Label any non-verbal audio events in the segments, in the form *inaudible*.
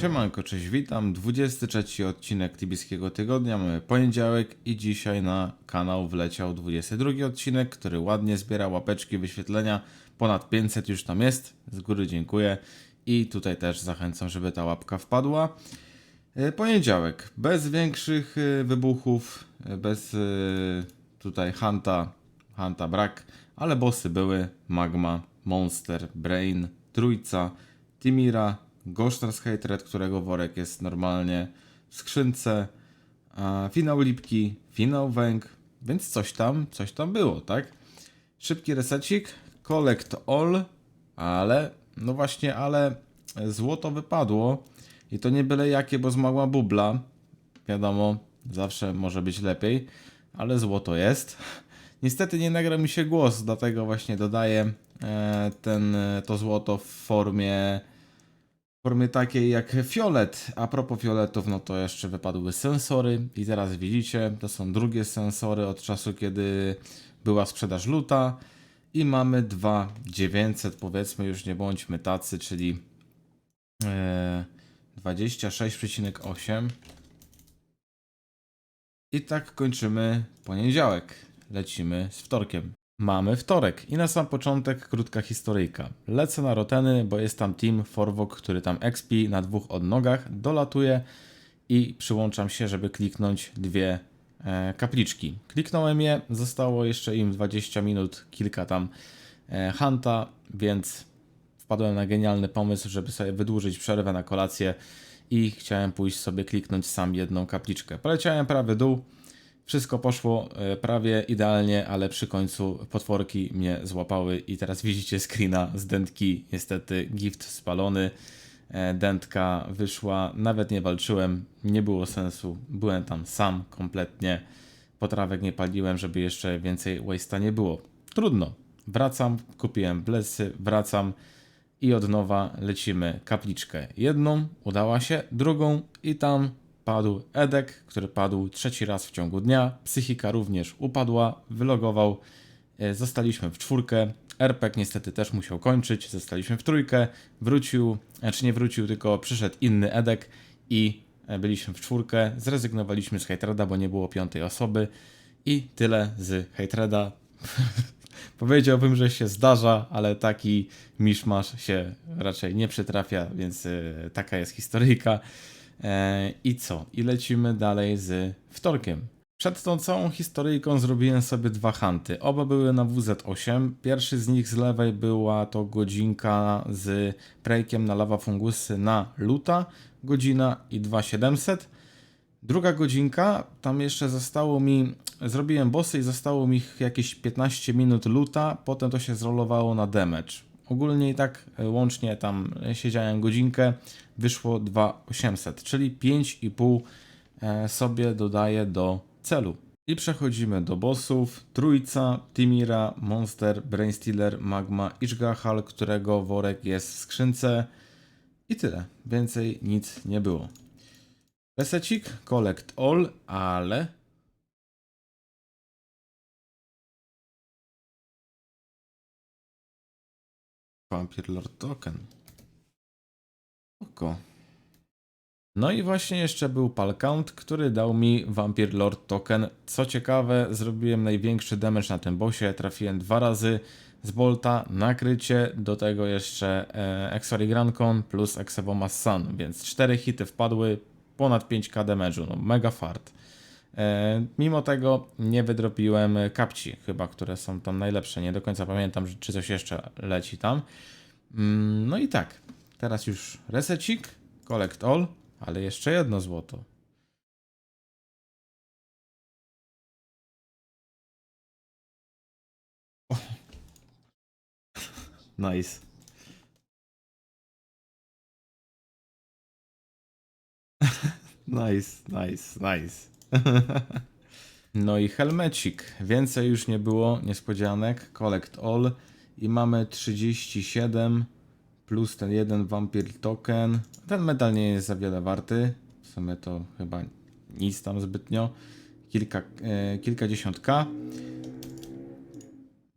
Siemanko, cześć, witam. 23 odcinek Tibickiego Tygodnia. Mamy poniedziałek i dzisiaj na kanał wleciał 22 odcinek, który ładnie zbiera łapeczki, wyświetlenia. Ponad 500 już tam jest. Z góry dziękuję. I tutaj też zachęcam, żeby ta łapka wpadła. E, Poniedziałek. Bez większych e, wybuchów, e, bez tutaj Hanta. Hanta brak, ale bossy były. Magma, Monster, Brain, Trójca, Timira, Gosztars Hatred, którego worek jest normalnie w skrzynce, finał Lipki, finał Węg, więc coś tam, coś tam było, tak? Szybki resecik, collect all, ale, no właśnie, ale złoto wypadło i to nie byle jakie, bo zmagła bubla, wiadomo, zawsze może być lepiej, ale złoto jest. Niestety nie nagra mi się głos, dlatego właśnie dodaję e, ten, e, to złoto w formie formie takiej jak fiolet. A propos fioletów, no to jeszcze wypadły sensory i teraz widzicie, to są drugie sensory od czasu, kiedy była sprzedaż luta i mamy 2900, powiedzmy już nie bądźmy tacy, czyli e, 26,8 i tak kończymy poniedziałek. Lecimy z wtorkiem. Mamy wtorek i na sam początek krótka historyjka. Lecę na Roteny, bo jest tam team Forwok, który tam expi na dwóch odnogach, dolatuje i przyłączam się, żeby kliknąć dwie e, kapliczki. Kliknąłem je, zostało jeszcze im 20 minut, kilka tam e, hanta, więc wpadłem na genialny pomysł, żeby sobie wydłużyć przerwę na kolację i chciałem pójść sobie kliknąć sam jedną kapliczkę. Poleciałem prawy dół, wszystko poszło e, prawie idealnie, ale przy końcu potworki mnie złapały i teraz widzicie screena z dętki. Niestety gift spalony, e, dętka wyszła, nawet nie walczyłem, nie było sensu, byłem tam sam kompletnie. Potrawek nie paliłem, żeby jeszcze więcej waste'a nie było. Trudno. Wracam, kupiłem blesy, wracam i od nowa lecimy kapliczkę. Jedną udała się, drugą i tam padł Edek, który padł trzeci raz w ciągu dnia. Psychika również upadła, wylogował. E, Zostaliśmy w czwórkę. RPG niestety też musiał kończyć. Zostaliśmy w trójkę. Wrócił, znaczy nie wrócił, tylko przyszedł inny Edek i e, byliśmy w czwórkę. Zrezygnowaliśmy z Hatreda, bo nie było piątej osoby. I tyle z Hatreda. *laughs* Powiedziałbym, że się zdarza, ale taki miszmasz się raczej nie przytrafia, więc e, taka jest historyjka. E, I co? I lecimy dalej z wtorkiem. Przed tą całą historyjką zrobiłem sobie dwa hanty. Oba były na WZ8. Pierwszy z nich z lewej była to godzinka z prejkiem na lawa fungusy na luta. Godzina i 2700. Druga godzinka, tam jeszcze zostało mi, zrobiłem bossy i zostało mi jakieś 15 minut luta, potem to się zrolowało na damage. Ogólnie i tak e, łącznie tam siedziałem godzinkę, wyszło 2800, czyli 5,5 e, sobie dodaję do celu. I przechodzimy do bossów. Trójca, Timira, Monster, Brainstealer, Magma, Ishgahal, którego worek jest w skrzynce. I tyle. Więcej nic nie było. Resecik, collect all, ale Vampire Lord Token. Oko. No i właśnie jeszcze był pal count, który dał mi Vampire Lord Token. Co ciekawe, zrobiłem największy damage na tym bossie. Trafiłem dwa razy z bolta, nakrycie, do tego jeszcze e, Exory Grancon plus Exebomas Sun, więc cztery hity wpadły, ponad 5k damage'u, no mega fart. E, mimo tego nie wydropiłem kapci, chyba, które są tam najlepsze. Nie do końca pamiętam, czy coś jeszcze leci tam. Mm, No i tak, teraz już resecik, collect all, ale jeszcze jedno złoto. *laughs* *laughs* Nice. Nice, nice, nice. *laughs* No i helmecik. Więcej już nie było niespodzianek. Collect all. I mamy 37 plus ten jeden Vampire Token. Ten medal nie jest za wiele warty. W sumie to chyba nic tam zbytnio. Kilka, e, kilkadziesiąt K.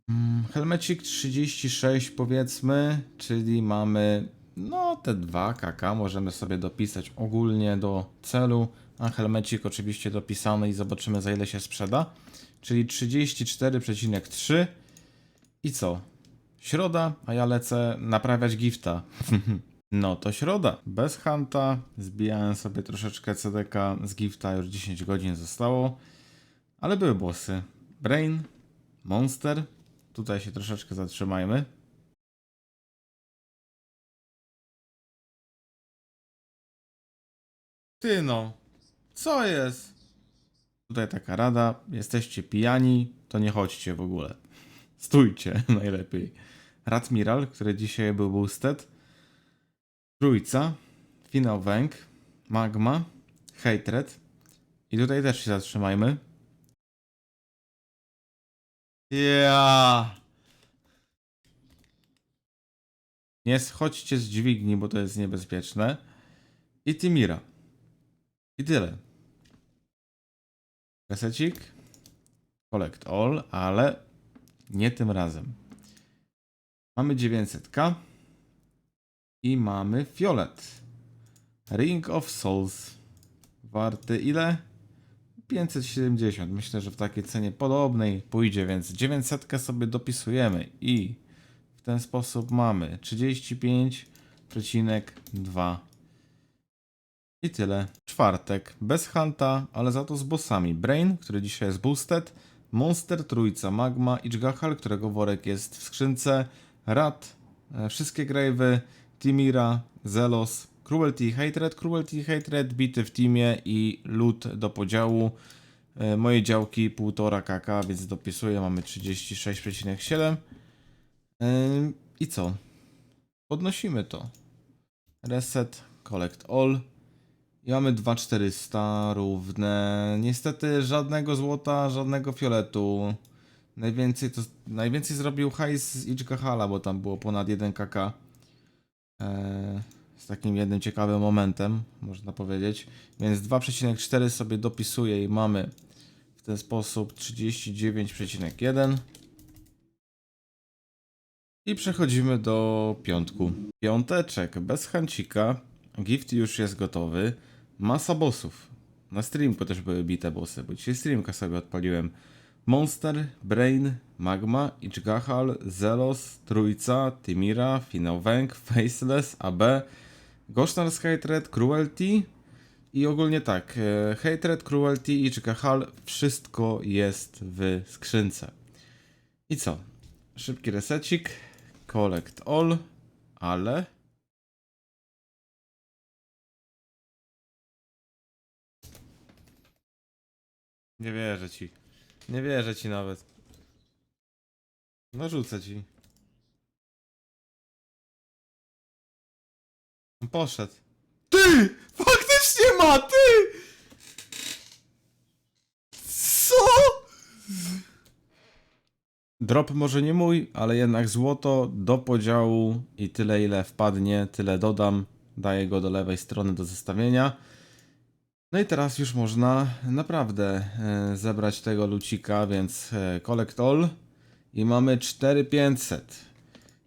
Mm, Helmecik 36 powiedzmy, czyli mamy No, te dwa kk możemy sobie dopisać ogólnie do celu, a helmecik oczywiście dopisany i zobaczymy za ile się sprzeda. Czyli 34,3 i co? Środa, a ja lecę naprawiać gifta. *laughs* No to środa. Bez hanta. Zbijałem sobie troszeczkę CDK z gifta, już 10 godzin zostało. Ale były bossy. Brain, Monster. Tutaj się troszeczkę zatrzymajmy. Ty no, co jest? Tutaj taka rada, jesteście pijani, to nie chodźcie w ogóle. Stójcie *laughs* najlepiej. Radmiral, który dzisiaj był boosted. Trójca, Finał Węg, Magma, Hatred. I tutaj też się zatrzymajmy. Ja. Nie schodźcie z dźwigni, bo to jest niebezpieczne. I Timira. I tyle. Resecik. Collect all, ale nie tym razem. Mamy 900k. I mamy fiolet. Ring of Souls. Warty ile? 570. Myślę, że w takiej cenie podobnej pójdzie, więc 900 sobie dopisujemy i w ten sposób mamy 35,2. I tyle. Czwartek. Bez Hanta, ale za to z bossami. Brain, który dzisiaj jest boosted. Monster, Trójca, Magma, Ichgahal, którego worek jest w skrzynce. Rat, e, wszystkie grave'y, Timira, Zelos, Cruelty i Hatred. Cruelty i Hatred bity w teamie i loot do podziału. E, Moje działki 1,5 kk, więc dopisuję. Mamy 36,7. Ym, I co? Podnosimy to. Reset, collect all. I mamy 2400 równe. Niestety żadnego złota, żadnego fioletu. Najwięcej to najwięcej zrobił hajs z Ichgahala, bo tam było ponad 1 kk. Eee, z takim jednym ciekawym momentem, można powiedzieć. Więc 2,4 sobie dopisuję i mamy w ten sposób 39,1. I przechodzimy do piątku. Piąteczek bez hancika. Gift już jest gotowy. Masa bossów. Na streamku też były bite bossy, bo dzisiaj streamka sobie odpaliłem. Monster, Brain, Magma, Ichgahal, Zelos, Trójca, Timira, Finał Węg, Faceless, AB, Goshnar Hatred, Cruelty i ogólnie tak, e, Hatred, Cruelty Ichgahal, wszystko jest w skrzynce. I co? Szybki resecik, collect all, ale... Nie wierzę ci. Nie wierzę ci nawet. Narzucę ci. On Poszedł. Ty! Faktycznie ma, ty! Co? Drop może nie mój, ale jednak złoto do podziału i tyle ile wpadnie, tyle dodam. Daję go do lewej strony do zestawienia. No i teraz już można naprawdę e, zebrać tego lucika, więc e, collect all i mamy 4500.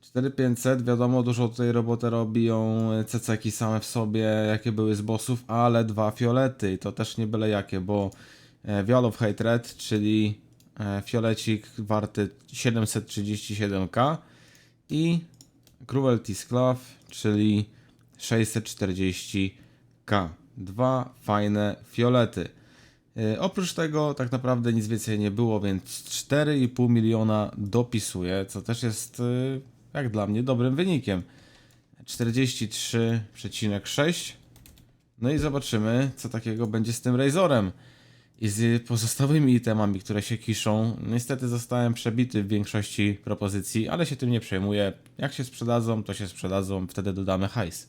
4500, wiadomo, dużo tutaj robotę robią e, ceceki same w sobie, jakie były z bossów, ale dwa fiolety i to też nie byle jakie, bo e, Vial of Hatred, czyli e, fiolecik warty 737k i Cruelty Sclav, czyli 640k. Dwa fajne fiolety. Yy, oprócz tego tak naprawdę nic więcej nie było, więc 4,5 miliona dopisuję, co też jest yy, jak dla mnie dobrym wynikiem. 43,6. No i zobaczymy, co takiego będzie z tym Razorem i z pozostałymi itemami, które się kiszą. Niestety zostałem przebity w większości propozycji, ale się tym nie przejmuję. Jak się sprzedadzą, to się sprzedadzą, wtedy dodamy hajs.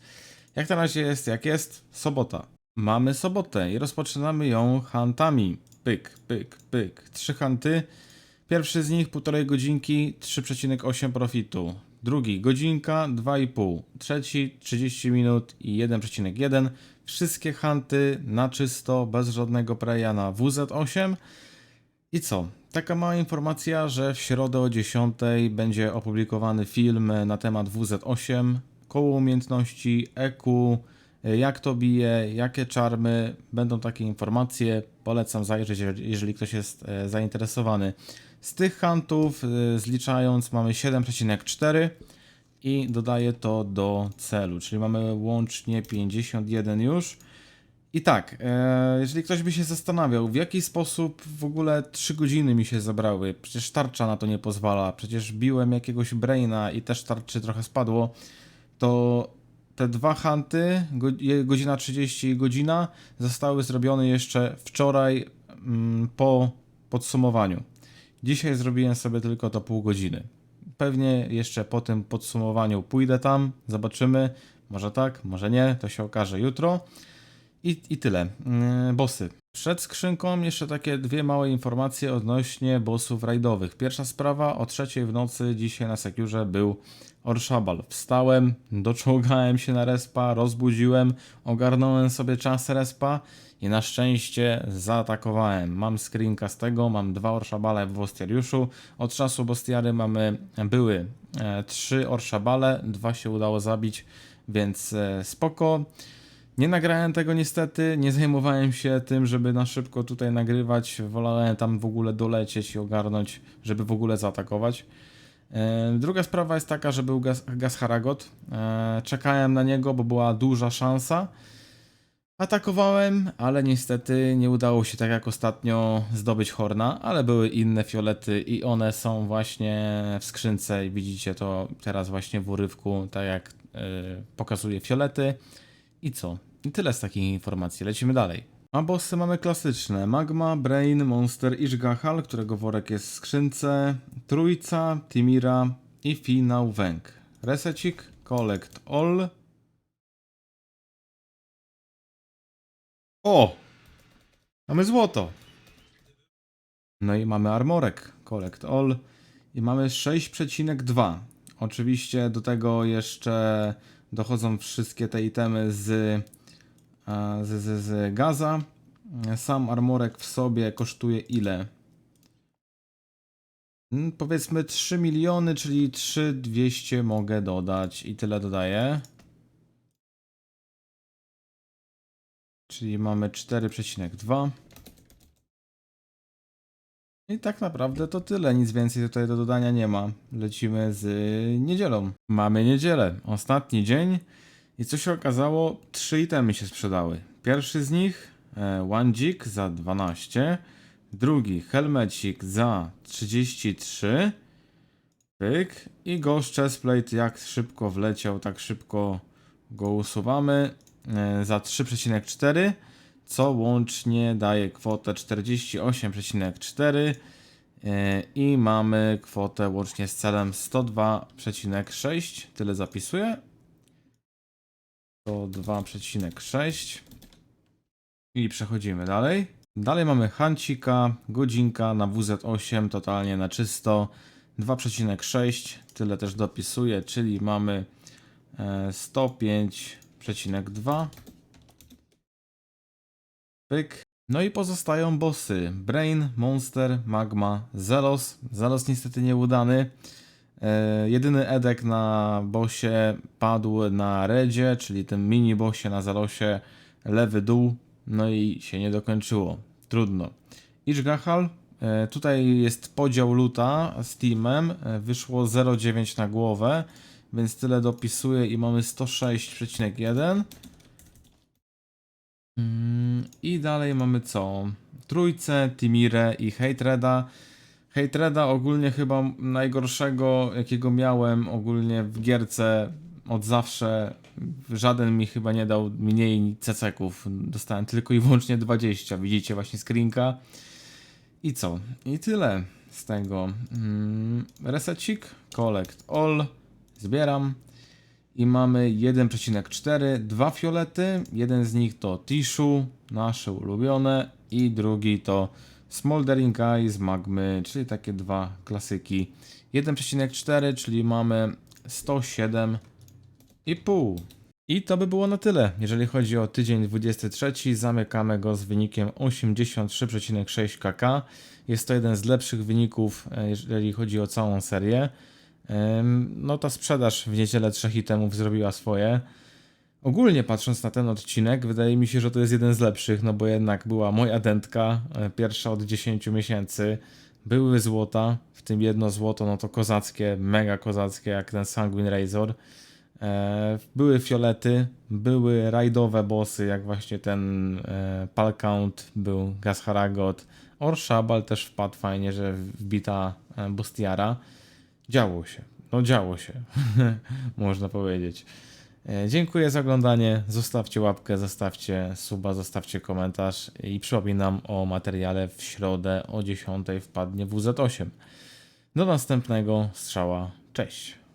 Jak na razie jest, jak jest, sobota. Mamy sobotę i rozpoczynamy ją hantami. Pyk, pyk, pyk. Trzy hanty. Pierwszy z nich półtorej godzinki, 3,8 profitu. Drugi godzinka, 2,5. Trzeci 30 minut i 1,1. Wszystkie hanty na czysto, bez żadnego preja na WZ8. I co? Taka mała informacja, że w środę o 10 będzie opublikowany film na temat WZ8. koło umiejętności, EQ, jak to bije, jakie czarmy, będą takie informacje. Polecam zajrzeć, jeżeli- ktoś jest e, zainteresowany. Z tych huntów, y, zliczając, mamy 7,4 i dodaję to do celu, czyli mamy łącznie 51 już. I tak, e, jeżeli ktoś by się zastanawiał, w jaki sposób w ogóle 3 godziny mi się zabrały, przecież tarcza na to nie pozwala, przecież biłem jakiegoś braina i też tarczy trochę spadło, to te dwa hunty, godzina 30 i godzina, zostały zrobione jeszcze wczoraj mm, po podsumowaniu. Dzisiaj zrobiłem sobie tylko to pół godziny. Pewnie jeszcze po tym podsumowaniu pójdę tam, zobaczymy. Może tak, może nie, to się okaże jutro. I, i tyle. Yy, bossy. Przed skrzynką jeszcze takie dwie małe informacje odnośnie bossów rajdowych. Pierwsza sprawa, o trzeciej w nocy dzisiaj na Sekiurze był Orszabal. Wstałem, *laughs* doczołgałem się na respa, rozbudziłem, ogarnąłem sobie czas respa i na szczęście zaatakowałem. Mam screenka z tego, mam dwa Orszabale w Wostiariuszu. Od czasu Bostiary mamy, były e, trzy Orszabale, dwa się udało zabić, więc e, spoko. Nie nagrałem tego niestety, nie zajmowałem się tym, żeby na szybko tutaj nagrywać. Wolałem tam w ogóle dolecieć i ogarnąć, żeby w ogóle zaatakować. E, Druga sprawa jest taka, że był gaz, Haragot. E, Czekałem na niego, bo była duża szansa. Atakowałem, ale niestety nie udało się tak jak ostatnio zdobyć Horna, ale były inne fiolety i one są właśnie w skrzynce i widzicie to teraz właśnie w urywku, tak jak e, pokazuje fiolety. I co? I tyle z takich informacji. Lecimy dalej. A bossy mamy klasyczne. Magma, Brain, Monster, Ishgahal, którego worek jest w skrzynce, Trójca, Timira i finał Węg. Resecik, Collect All. O! Mamy złoto. No i mamy armorek, Collect All. I mamy 6,2. Oczywiście do tego jeszcze dochodzą wszystkie te itemy z, e, z, z, z gaza. Sam armorek w sobie kosztuje ile? Mm, Powiedzmy 3 miliony, czyli 3200 mogę dodać i tyle dodaję. Czyli mamy 4,2. I tak naprawdę to tyle, nic więcej tutaj do dodania nie ma. Lecimy z niedzielą. Mamy niedzielę, ostatni dzień. I co się okazało, trzy itemy się sprzedały. Pierwszy z nich e, One za 12, drugi Helmecik za 33, pyk. I Ghost Chestplate jak szybko wleciał, tak szybko go usuwamy e, za 3,4 co łącznie daje kwotę 48,4 e, i mamy kwotę łącznie z celem 102,6. Tyle zapisuję. 102,6 i przechodzimy dalej. Dalej mamy Hancika, godzinka na WZ8 totalnie na czysto 2,6. Tyle też dopisuję, czyli mamy e, 105,2. Pyk. No i pozostają bossy. Brain, Monster, Magma, Zelos. Zelos niestety nieudany. E, jedyny edek na bossie padł na Redzie, czyli tym mini bossie na Zelosie. Lewy dół. No i się nie dokończyło. Trudno. Ichgahal. E, tutaj jest podział luta z teamem. E, wyszło 0,9 na głowę, więc tyle dopisuję i mamy 106,1. Mm, I dalej mamy co? Trójcę, Timirę i Hatereda. Hatereda ogólnie chyba najgorszego, jakiego miałem ogólnie w gierce od zawsze. Żaden mi chyba nie dał mniej ceceków. Dostałem tylko i wyłącznie 20. Widzicie właśnie screenka. I co? I tyle z tego. Mm, resecik, collect all, zbieram. I mamy 1,4, dwa fiolety. Jeden z nich to Tishu, nasze ulubione, i drugi to Smoldering Eye z Magmy, czyli takie dwa klasyki. 1,4, czyli mamy 107,5. I to by było na tyle. Jeżeli chodzi o tydzień 23, zamykamy go z wynikiem 83,6 kk. Jest to jeden z lepszych wyników, e, jeżeli chodzi o całą serię. No ta sprzedaż w niedzielę trzech itemów zrobiła swoje. Ogólnie patrząc na ten odcinek, wydaje mi się, że to jest jeden z lepszych, no bo jednak była moja dentka, e, pierwsza od 10 miesięcy. Były złota, w tym jedno złoto, no to kozackie, mega kozackie, jak ten Sanguine Razor. E, były fiolety, były rajdowe bossy, jak właśnie ten e, Palcount, był Gasharagot, Orshabal też wpadł fajnie, że wbita Bustiara. Działo się, no działo się, *laughs* można powiedzieć. E, Dziękuję za oglądanie. Zostawcie łapkę, zostawcie suba, zostawcie komentarz i przypominam o materiale w środę o 10 wpadnie WZ8. Do następnego strzała. Cześć.